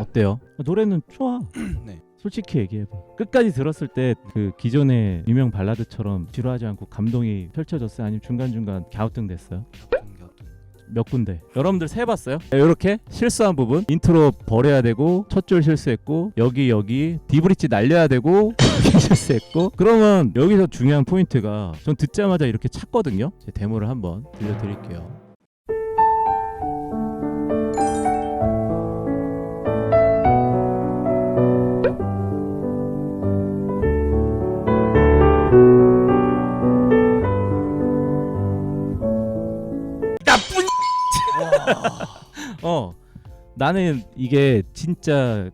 어때요? 노래는 좋아. 네. 솔직히 얘기해봐. 끝까지 들었을 때 그 기존의 유명 발라드처럼 지루하지 않고 감동이 펼쳐졌어요? 아니면 중간중간 갸우뚱 됐어요? 갸우뚱, 갸우뚱. 몇 군데? 여러분들 세봤어요? 이렇게 실수한 부분 인트로 버려야 되고 첫 줄 실수했고 여기 여기 디브리지 날려야 되고 실수했고 그러면 여기서 중요한 포인트가 전 듣자마자 이렇게 찾거든요. 제 데모를 한번 들려드릴게요. 어 나는 이게 진짜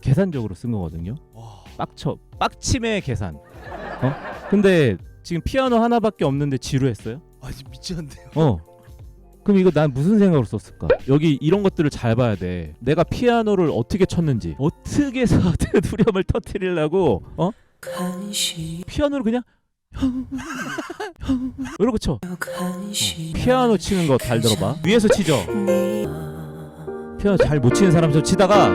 계산적으로 쓴 거거든요. 와. 빡쳐 빡침의 계산. 어? 근데 지금 피아노 하나밖에 없는데 지루했어요? 아 지금 미치겠는데요. 어. 그럼 이거 난 무슨 생각으로 썼을까? 여기 이런 것들을 잘 봐야 돼. 내가 피아노를 어떻게 쳤는지, 어떻게 해서 후렴을 터트리려고, 어? 피아노를 그냥 이러고 쳐. 어, 피아노 치는 거 잘 들어봐. 위에서 치죠. 피아노 잘 못 치는 사람처럼 치다가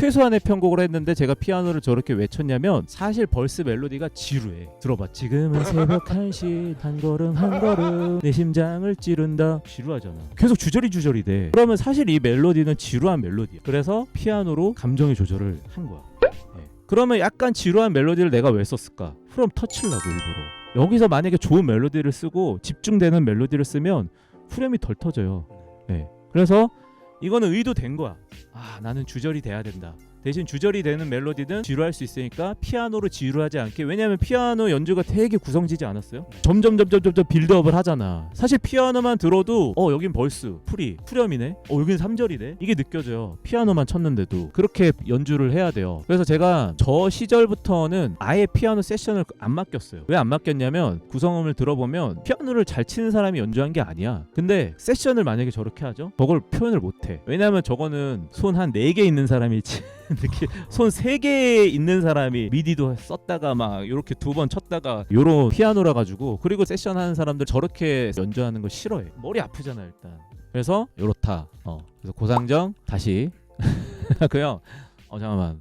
최소한의 편곡을 했는데 제가 피아노를 저렇게 왜 쳤냐면 사실 벌스 멜로디가 지루해. 들어봐. 지금은 새벽 1시 한 걸음 한 걸음. 내 심장을 찌른다. 지루하잖아. 계속 주저리 주저리 돼. 그러면 사실 이 멜로디는 지루한 멜로디야. 그래서 피아노로 감정의 조절을 한 거야. 네. 그러면 약간 지루한 멜로디를 내가 왜 썼을까? 프롬 터치려고 일부러. 여기서 만약에 좋은 멜로디를 쓰고 집중되는 멜로디를 쓰면 후렴이 덜 터져요. 네. 그래서 이거는 의도된 거야. 아 나는 주절이 돼야 된다. 대신 주절이 되는 멜로디는 지루할 수 있으니까 피아노로 지루하지 않게 왜냐하면 피아노 연주가 되게 구성지지 않았어요? 점점 점점 점점 빌드업을 하잖아. 사실 피아노만 들어도 어 여긴 벌스, 프리, 후렴이네. 어 여긴 3절이네. 이게 느껴져요. 피아노만 쳤는데도 그렇게 연주를 해야 돼요. 그래서 제가 저 시절부터는 아예 피아노 세션을 안 맡겼어요. 왜 안 맡겼냐면 구성음을 들어보면 피아노를 잘 치는 사람이 연주한 게 아니야. 근데 세션을 만약에 저렇게 하죠? 저걸 표현을 못 해. 왜냐면 저거는 손한네개 있는 사람이 치 이렇게 손세 개 있는 사람이 미디도 썼다가 막 이렇게 두 번 쳤다가 요런 피아노라 가지고 그리고 세션 하는 사람들 저렇게 연주하는 거 싫어해. 머리 아프잖아 일단. 그래서 요렇다. 어. 그래서 고상정 다시 그형 어 잠깐만